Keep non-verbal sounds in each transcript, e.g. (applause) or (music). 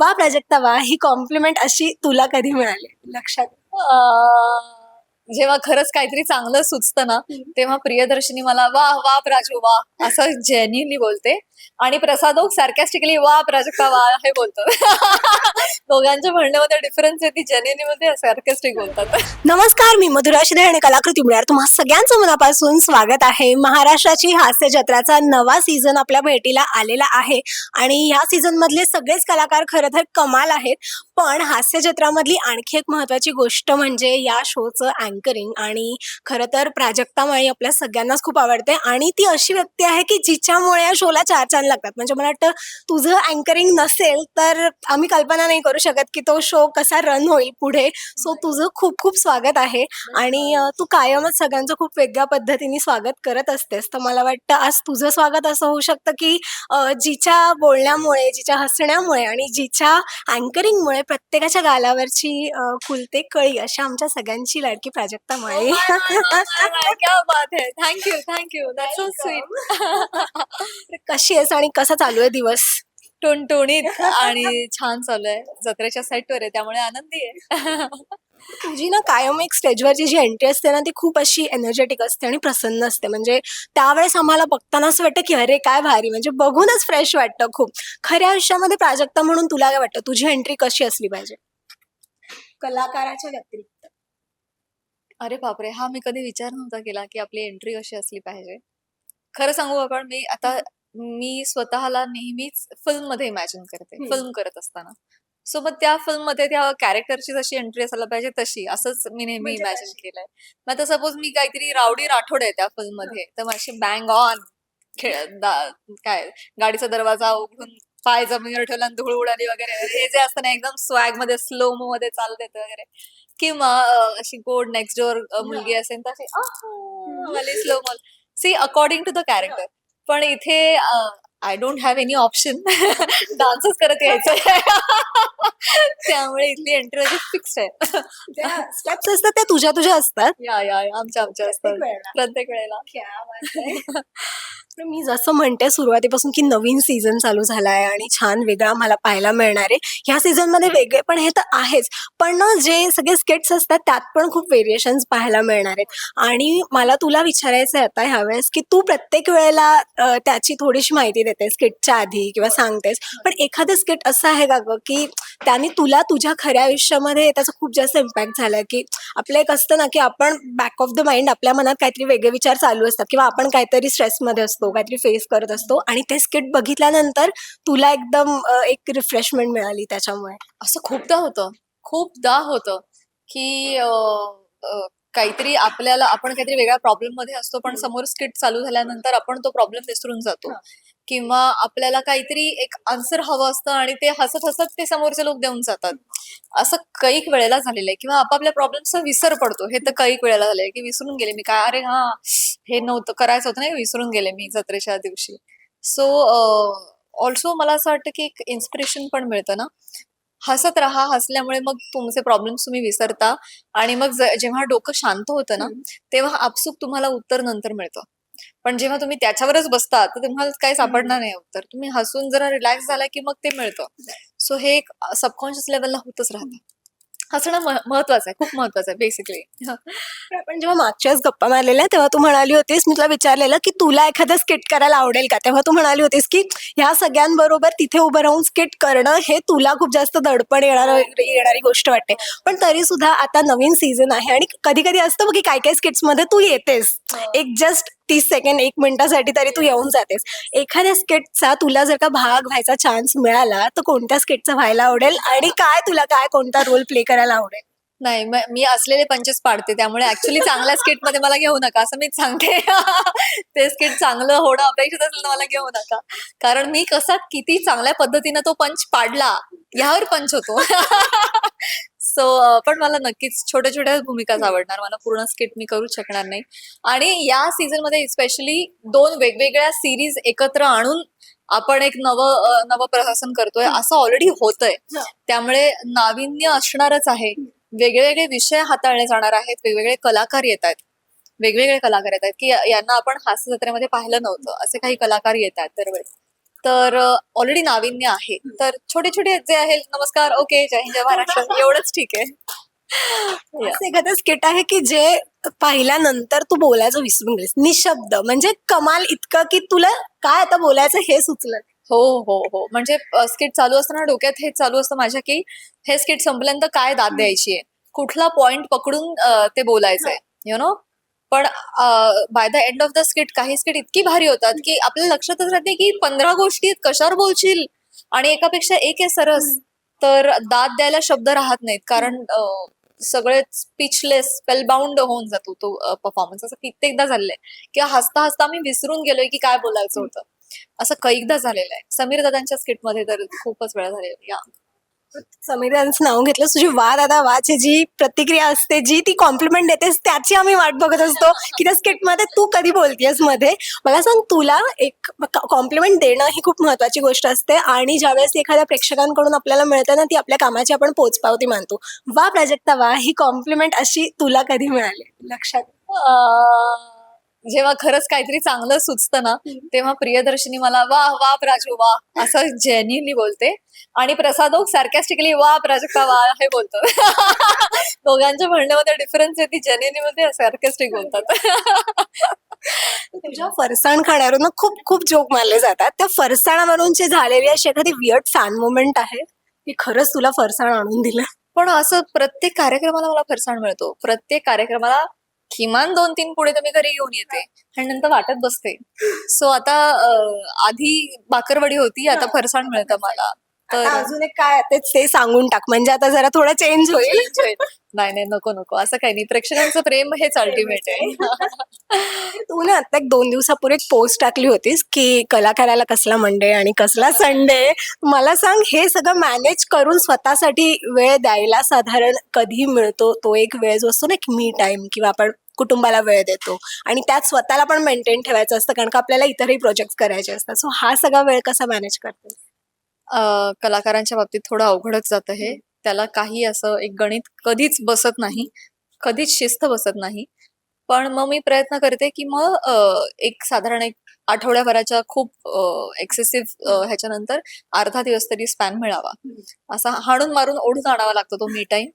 वा प्राजक्ता वा. ही कॉम्प्लिमेंट अशी तुला कधी मिळाली? लक्षात? जेव्हा खरंच काहीतरी चांगलं सुचतं ना तेव्हा प्रियदर्शनी मला वा वा प्राजू वा असं जेन्युनली बोलते. आणि प्रसाद सॅरकॅस्टिकली वा प्राजक्ता वा हे बोलतो. दोघांच्या म्हणण्यामध्ये डिफरन्स आहे ती जेन्युनली बोलते सॅरकॅस्टिक बोलतात. नमस्कार मी मधुरा शिदे आणि कलाकृती मिळणार तुम्हा सगळ्यांचं मनापासून स्वागत आहे. महाराष्ट्राची हास्य जत्राचा नवा सीझन आपल्या भेटीला आलेला आहे. आणि ह्या सीझन मधले सगळेच कलाकार खरं तर कमाल आहेत. पण हास्य जत्रामधली आणखी एक महत्वाची गोष्ट म्हणजे या शोचं अँकरिंग आणि खरं तर प्राजक्ता माळी आपल्या सगळ्यांनाच खूप आवडते. आणि ती अशी व्यक्ती आहे की जिच्यामुळे या शोला चार चांद लागतात. म्हणजे मला वाटतं तुझं अँकरिंग नसेल तर आम्ही कल्पना नाही करू शकत की तो शो कसा रन होईल पुढे. सो तुझं खूप खूप स्वागत आहे. आणि तू कायमच सगळ्यांचं खूप वेगळ्या पद्धतीने स्वागत करत असतेस. तर मला वाटतं आज तुझं स्वागत असं होऊ शकतं की जिच्या बोलण्यामुळे जिच्या हसण्यामुळे आणि जिच्या अँकरिंगमुळे प्रत्येकाच्या गालावरची अ, फुलते कळी अशा आमच्या सगळ्यांची लाडकी प्राजक्ता माळे क्या बात है. Thank you thank you that so sweet कशी आहेस आणि कसा चालू आहे दिवस? टुणटुणीत आणि छान चालू आहे. जत्रेच्या सेटवर आहे त्यामुळे आनंदी आहे. तुझी ना कायम एक स्टेजवरची जी एंट्री असते ना ती खूप अशी एनर्जेटिक असते आणि प्रसन्न असते. म्हणजे त्यावेळेस आम्हाला बघताना असं वाटतं की अरे काय भारी. म्हणजे बघूनच फ्रेश वाटतं खूप. खऱ्या आयुष्यामध्ये प्राजक्ता म्हणून तुला काय वाटतं? तुझी एंट्री कशी असली पाहिजे? कलाकाराच्या व्यतिरिक्त. अरे बापरे! हा मी कधी विचार नव्हता केला की आपली एंट्री कशी असली पाहिजे. खरं सांगू आपण मी आता मी स्वतःला नेहमीच फिल्ममध्ये इमॅजिन करते. फिल्म करत असताना. सो मग त्या फिल्ममध्ये त्या कॅरेक्टरची जशी एंट्री असायला पाहिजे तशी असंच मी नेहमी म्हणजे इमॅजिन कशी? केलंय. मग आता सपोज मी काहीतरी रावडी राठोड आहे त्या फिल्ममध्ये तर माझी बँग ऑन खेळ दा- काय गाडीचा दरवाजा उघडून पाय जमिनीवर ठेवला आणि धूळ उडाली वगैरे. हे जे असतं ना एकदम स्वॅगमध्ये स्लो मो मध्ये चालत येतं वगैरे. किंवा अशी गोड नेक्स्ट डोअर मुलगी असेल तर अशी वाली slow mo C according to the character पण इथे I don't have any option डान्सच करत यायचं (laughs) त्यामुळे इथली एंट्री माझी फिक्स आहे. स्टेप्स (laughs) असतात त्या तुझ्या तुझ्या असतात. या या या, आमच्या आमच्या असतात. प्रत्येक वेळेला. प्रत्येक वेळेला (laughs) मी जसं म्हणते सुरुवातीपासून की नवीन सीझन चालू झाला आहे आणि छान वेगळा मला पाहायला मिळणार आहे. ह्या सीझनमध्ये वेगळे पण हे तर आहेच. पण ना जे सगळे स्किट्स असतात त्यात पण खूप व्हेरिएशन्स पाहायला मिळणार आहेत. आणि मला तुला विचारायचं आहे आता ह्यावेळेस की तू प्रत्येक वेळेला त्याची थोडीशी माहिती देते स्किटच्या आधी किंवा सांगतेस. पण एखादं स्किट असं आहे का गं की त्याने तुला तुझ्या खऱ्या आयुष्यामध्ये त्याचा खूप जास्त इम्पॅक्ट झाला की आपलं एक असतं ना की आपण बॅक ऑफ द माइंड आपल्या मनात काहीतरी वेगळे विचार चालू असतात किंवा आपण काहीतरी स्ट्रेसमध्ये असतो. काहीतरी फेस करत असतो आणि ते स्किट बघितल्यानंतर तुला एकदम एक रिफ्रेशमेंट मिळाली त्याच्यामुळे. असं खूपदा होतं. खूपदा होतं की काहीतरी आपल्याला आपण काहीतरी वेगळ्या प्रॉब्लेममध्ये असतो पण समोर स्किट चालू झाल्यानंतर आपण तो प्रॉब्लेम विसरून जातो. किंवा आपल्याला काहीतरी एक आन्सर हवं असतं आणि ते हसत हसत ते समोरचे लोक देऊन जातात. असं कैक वेळेला झालेलं आहे. किंवा आपापल्या प्रॉब्लेमचा विसर पडतो. हे तर कैक वेळेला झालंय की विसरून गेले मी काय? अरे हा. हे नव्हतं करायचं होतं नाही विसरून गेले मी जत्रेच्या दिवशी. सो ऑल्सो मला असं वाटतं की एक इन्स्पिरेशन पण मिळतं ना. हसत राहा हसल्यामुळे मग तुमचे प्रॉब्लेम्स तुम्ही विसरता आणि मग जेव्हा डोकं शांत होतं ना. तेव्हा आपसूक तुम्हाला उत्तर नंतर मिळतं. पण जेव्हा तुम्ही त्याच्यावरच बसता तर तुम्हाला काही सापडणार नाही उत्तर. तुम्ही हसून जरा रिलॅक्स झाला की मग ते मिळतं. सो हे एक सबकॉन्शियस लेवलला होतच राहतं. हसणं मह- महत्वाचं आहे खूप महत्वाचं आहे बेसिकली पण आपण जेव्हा मागच्याच गप्पा मारलेल्या तेव्हा तू म्हणाली होतीस मी तुला विचारलेलं की तुला एखादं स्किट करायला आवडेल का? तेव्हा तू म्हणाली होतीस की ह्या सगळ्यांबरोबर तिथे उभं राहून स्किट करणं हे तुला खूप जास्त दडपण येणार येणारी गोष्ट वाटते. पण तरी सुद्धा आता नवीन सीझन आहे आणि कधी कधी असतं की काही काही स्किट्समध्ये तू येतेस. एक जस्ट तीस सेकंड एक मिनिटासाठी तरी तू येऊन जातेस. एखाद्या स्किटचा तुला जर का भाग व्हायचा चान्स मिळाला तर कोणत्या स्किटचा व्हायला आवडेल आणि काय तुला काय कोणता रोल प्ले करायला आवडेल? नाही मी असलेले पंचेस पाडते त्यामुळे ऍक्च्युली चांगल्या स्किटमध्ये मला घेऊ नका असं मीच सांगते. (laughs) ते स्किट चांगलं होणं अपेक्षित असेल तर मला घेऊ नका. कारण मी कसा किती चांगल्या पद्धतीनं तो पंच पाडला यावर पंच होतो. (laughs) सो पण मला नक्कीच छोट्या छोट्या भूमिकाच आवडणार. मला पूर्ण स्किट मी करू शकणार नाही. आणि या सीझनमध्ये स्पेशली दोन वेगवेगळ्या सिरीज एकत्र आणून आपण एक नव अ, नवप्रशासन करतोय असं ऑलरेडी होतंय. त्यामुळे नाविन्य असणारच आहे. वेगवेगळे विषय हाताळले जाणार आहेत. वेगवेगळे कलाकार येत आहेत. वेगवेगळे कलाकार येत आहेत. की यांना आपण हास्य जत्रेमध्ये पाहिलं नव्हतं. असे काही कलाकार येत आहेत दरवेळेस तर ऑलरेडी नाविन्य आहे. तर छोटे छोटे जे आहे नमस्कार ओके जय हिंद जय महाराष्ट्र. एवढंच ठीक आहे. (laughs) असं एखादं स्किट आहे की जे पाहिल्यानंतर तू बोलायचं विसरून गेलीस. निशब्द. म्हणजे कमाल इतकं की तुला काय आता बोलायचं हे सुचलं. हो हो हो. म्हणजे स्किट चालू असताना डोक्यात हे चालू असतं माझ्या की हे स्किट संपल्यानंतर काय दाद द्यायची आहे? कुठला पॉइंट पकडून ते बोलायचंय? यु नो पण by the end of the skit काही स्किट इतकी भारी होतात की आपल्या लक्षातच राहते की पंधरा गोष्टी कशावर बोलशील आणि एकापेक्षा एक आहे सरस. तर दाद द्यायला शब्द राहत नाहीत कारण सगळेच सगळे स्पीचलेस स्पेलबाउंड होऊन जातो तो परफॉर्मन्स असं कित्येकदा झालेलं आहे किंवा हसता हसता मी विसरून गेलोय की काय बोलायचं होतं. असं कैकदा झालेलं आहे. समीर दादांच्या स्किटमध्ये तर खूपच वेळा झालेला या. समीर यांचं नाव घेतलं. तुझी वा दादा वाची जी प्रतिक्रिया असते जी ती कॉम्प्लिमेंट देतेस त्याची आम्ही वाट बघत असतो. की त्या स्किटमध्ये तू कधी बोलतेस मध्ये? मला सांग तुला एक कॉम्प्लिमेंट देणं ही खूप महत्वाची गोष्ट असते. आणि ज्यावेळेस ती एखाद्या प्रेक्षकांकडून आपल्याला मिळते ना ती आपल्या कामाची आपण पोचपावती मानतो. वा प्राजक्ता वा ही कॉम्प्लिमेंट अशी तुला कधी मिळाली? लक्षात? जेव्हा खरंच काहीतरी चांगलं सुचतं ना तेव्हा प्रियदर्शनी मला वा वा प्राजू वा. असं जेन्युनली बोलते. आणि प्रसादोक सार्कॅस्टिकली वा प्राजक्ता वा? हे बोलतो. (laughs) दोघांच्या म्हणण्यामध्ये डिफरन्स आहे ती जेन्युनली मध्ये सार्कॅस्टिक बोलतात. तुझ्या फरसाण खाण्यावरून खूप खूप जोक मारले जातात. त्या फरसाणावरून जे झालेली अशी एखादी वियर्ड फॅन मुवमेंट आहे की खरंच तुला फरसाण आणून दिलं. पण असं प्रत्येक कार्यक्रमाला मला फरसाण मिळतो. प्रत्येक कार्यक्रमाला किमान दोन तीन पुढे तर मी घरी घेऊन येते. आणि नंतर वाटत बसते. (laughs) सो आता अं, आधी बाकरवडी होती आता फरसाण मिळतं मला. आता अजून एक काय तेच ते सांगून टाक. म्हणजे आता जरा थोडं चेंज होईल. नाही नाही नको नको. असं काही नाही. प्रेक्षकांचं प्रेम हेच अल्टिमेट आहे. (laughs) तू ना आता एक दोन दिवसापूर्वी एक पोस्ट टाकली होतीस की कलाकाराला कसला मंडे आणि कसला संडे मला सांग हे सगळं मॅनेज करून स्वतःसाठी वेळ द्यायला साधारण कधी मिळतो? तो एक वेळ जो असतो ना एक मी टाइम किंवा आपण कुटुंबाला वेळ देतो. आणि त्यात स्वतःला पण मेंटेन ठेवायचं असतं कारण का आपल्याला इतरही प्रोजेक्ट करायचे असतात. सो हा सगळा वेळ कसा मॅनेज करते अं, कलाकारांच्या बाबतीत थोडं अवघडच जातं हे. त्याला काही असं एक गणित कधीच बसत नाही. कधीच शिस्त बसत नाही. पण मग मी प्रयत्न करते की मग अं, एक साधारण एक आठवड्याभराच्या खूप एक्सेसिव्ह ह्याच्यानंतर अर्धा दिवस तरी स्पॅन मिळावा. असा हाणून मारून ओढून आणावा लागतो तो मी टाइम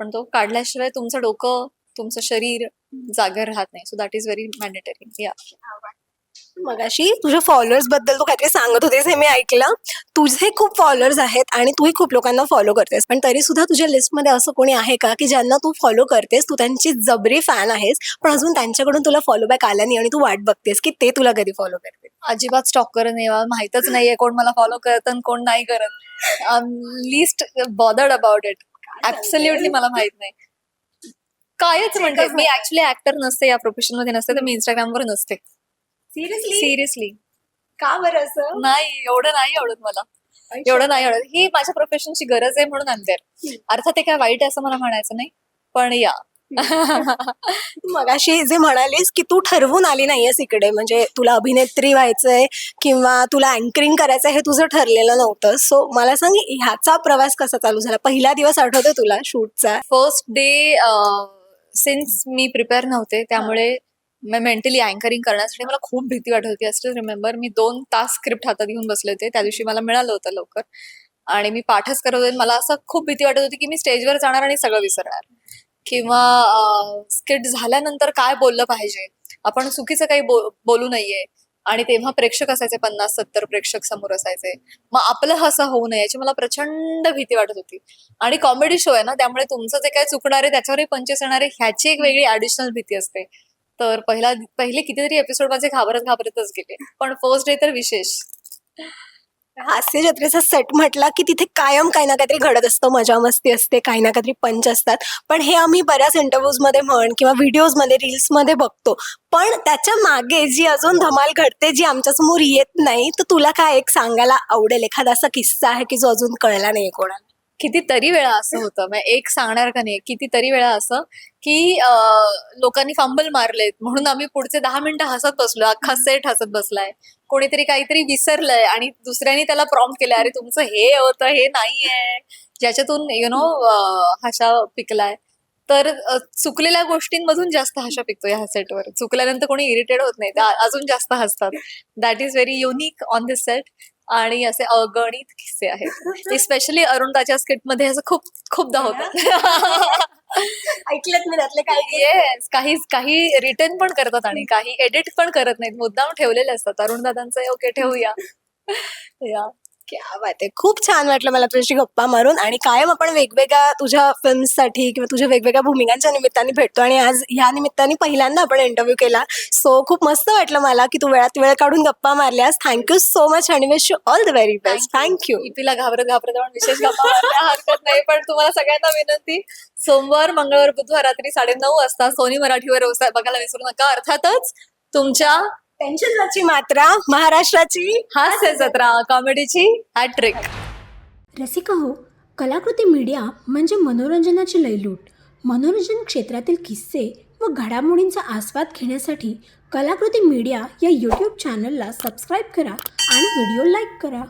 पण तो काढल्याशिवाय तुमचं डोकं तुमचं शरीर जागे राहत नाही. So that is very mandatory या मगाशी तुझ्या फॉलोअर्सबद्दल तू काहीतरी सांगत होतीस हे मी ऐकलं. तुझे खूप फॉलोअर्स आहेत आणि तूही खूप लोकांना फॉलो करतेस. पण तरी सुद्धा तुझ्या लिस्टमध्ये असं कोणी आहे का की ज्यांना तू फॉलो करतेस तू त्यांची जबरी फॅन आहेस पण अजून त्यांच्याकडून तुला फॉलो बॅक आला नाही आणि तू वाट बघतेस की ते तुला कधी फॉलो करते अजिबात स्टॉक करत नाही माहितच नाहीये कोण मला फॉलो करत आणि कोण नाही करत. Least bothered about it absolutely मला माहीत नाही. कायच म्हणते मी ऍक्च्युली ऍक्टर नसते या प्रोफेशनमध्ये नसते तर मी इंस्टाग्रामवर नसते. सिरियसली सिरियसली का बरं असं? नाही एवढं नाही आवडत मला. एवढं नाही आवडत. ही माझ्या प्रोफेशनची गरज आहे म्हणून आणते. अर्थात ते काय वाईट आहे असं मला म्हणायचं नाही पण या. मगाशी जे म्हणालीस की तू ठरवून आली नाहीयेस इकडे म्हणजे तुला अभिनेत्री व्हायचंय किंवा तुला अँकरिंग करायचंय हे तुझं ठरलेलं नव्हतं. सो मला सांग ह्याचा प्रवास कसा चालू झाला? पहिला दिवस आठवतो तुला शूटचा? फर्स्ट डे सिन्स मी प्रिपेअर नव्हते त्यामुळे मेंटली अँकरिंग करण्यासाठी मला खूप भीती वाटत होती. असं रिमेंबर मी दोन तास स्क्रिप्ट हातात घेऊन बसले होते. त्या दिवशी मला मिळालं होतं लवकर. आणि मी पाठच करत होते. मला असं खूप भीती वाटत होती की मी स्टेजवर जाणार आणि सगळं विसरणार. किंवा स्किट झाल्यानंतर काय बोललं पाहिजे? आपण चुकीचं काही बो- बोलू नये आणि तेव्हा प्रेक्षक असायचे पन्नास सत्तर प्रेक्षक समोर असायचे. मग आपलं असं होऊ नये याची मला प्रचंड भीती वाटत होती. आणि कॉमेडी शो आहे ना त्यामुळे तुमचं जे काय चुकणार आहे त्याच्यावरही पंचेस येणार आहे ह्याची एक वेगळी ऍडिशनल भीती असते. तर पहिला पहिले कितीतरी एपिसोड माझे घाबरत घाबरतच गेले. पण फर्स्ट डे तर विशेष. हास्य जत्रेचा सेट म्हटला की तिथे कायम काही ना काहीतरी घडत असतं. मजा मस्ती असते काही ना काहीतरी पंच असतात. पण हे आम्ही बऱ्याच इंटरव्ह्यूजमध्ये म्हण किंवा व्हिडिओजमध्ये रील्समध्ये बघतो. पण त्याच्यामागे जी अजून धमाल घडते जी आमच्यासमोर येत नाही तर तुला काय एक सांगायला आवडेल? एखादा असा किस्सा आहे की जो अजून कळला नाही कोणाला? कितीतरी वेळा असं होतं. म्हणजे एक सांगणार का नाही कितीतरी वेळा असं की लोकांनी फंबल मारलेत. म्हणून आम्ही पुढचे दहा मिनिटं हसत बसलो. अख्खा सेट हसत बसलाय. कोणीतरी काहीतरी विसरलंय आणि दुसऱ्याने त्याला प्रॉम्प्ट केलंय अरे तुमचं हे होतं हे नाहीये. ज्याच्यातून यु नो हशा पिकलाय. तर चुकलेल्या गोष्टींमधून जास्त हशा पिकतो या सेटवर चुकल्यानंतर कोणी इरिटेट होत नाही. त्या अजून जास्त हसतात. That is very unique on this set आणि असे अगणित किस्से आहेत. स्पेशली अरुणताच्या स्किटमध्ये असं खूप खूपदा होतात. (laughs) ऐकलेत मी त्यातले काही येस काही काही रिटर्न पण करतात आणि काही एडिट पण करत नाहीत. मुद्दाम ठेवलेले असतात. अरुण दादांचं ओके ठेवूया. (laughs) या क्या बात आहे. खूप छान वाटलं मला तुझ्याशी गप्पा मारून आणि कायम आपण वेगवेगळ्या तुझ्या फिल्म्ससाठी किंवा तुझ्या वेगवेगळ्या भूमिकांच्या निमित्ताने भेटतो आणि आज ह्या निमित्ताने पहिल्यांदा आपण इंटरव्ह्यू केला. सो खूप मस्त वाटलं मला की तू वेळात वेळ काढून गप्पा मारल्यास. थँक्यू सो मच आणि wish you all the very best thank you ईपीला घाबरत घाबरत आपण विशेष गप्पा मारायला हरकत नाही पण तुम्हाला सगळ्यांना विनंती सोमवार मंगळवार बुधवार रात्री साडेनऊ वाजता सोनी मराठीवर व्यवसाय बघायला विसरू नका. अर्थातच तुमच्या टेन्शनची मात्रा महाराष्ट्राची हास्य जत्रा कॉमेडीची हॅट्रिक रसिका हो कलाकृती मीडिया म्हणजे मनोरंजनाची लयलूट. मनोरंजन क्षेत्रातील किस्से व घडामोडींचा आस्वाद घेण्यासाठी कलाकृती मीडिया या यूट्यूब चॅनलला सबस्क्राईब करा आणि व्हिडिओ लाईक करा.